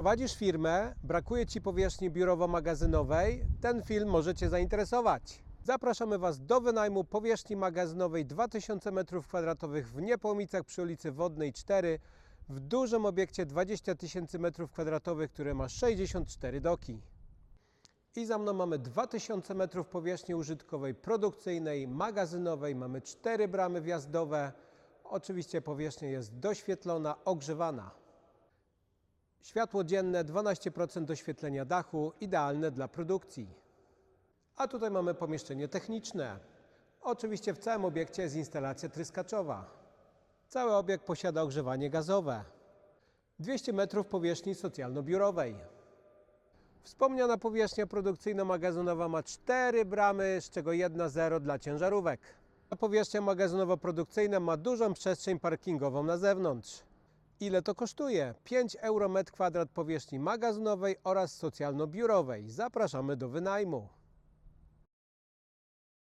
Prowadzisz firmę, brakuje Ci powierzchni biurowo-magazynowej, ten film może Cię zainteresować. Zapraszamy Was do wynajmu powierzchni magazynowej 2000 m2 w Niepołomicach przy ulicy Wodnej 4 w dużym obiekcie 20 tysięcy m2, który ma 64 doki. I za mną mamy 2000 metrów powierzchni użytkowej produkcyjnej, magazynowej, mamy cztery bramy wjazdowe. Oczywiście powierzchnia jest doświetlona, ogrzewana. Światło dzienne, 12% doświetlenia dachu, idealne dla produkcji. A tutaj mamy pomieszczenie techniczne. Oczywiście w całym obiekcie jest instalacja tryskaczowa. Cały obiekt posiada ogrzewanie gazowe. 200 metrów powierzchni socjalno-biurowej. Wspomniana powierzchnia produkcyjno-magazynowa ma cztery bramy, z czego jedna zero dla ciężarówek. A powierzchnia magazynowo-produkcyjna ma dużą przestrzeń parkingową na zewnątrz. Ile to kosztuje? 5 euro metr kwadrat powierzchni magazynowej oraz socjalno-biurowej. Zapraszamy do wynajmu.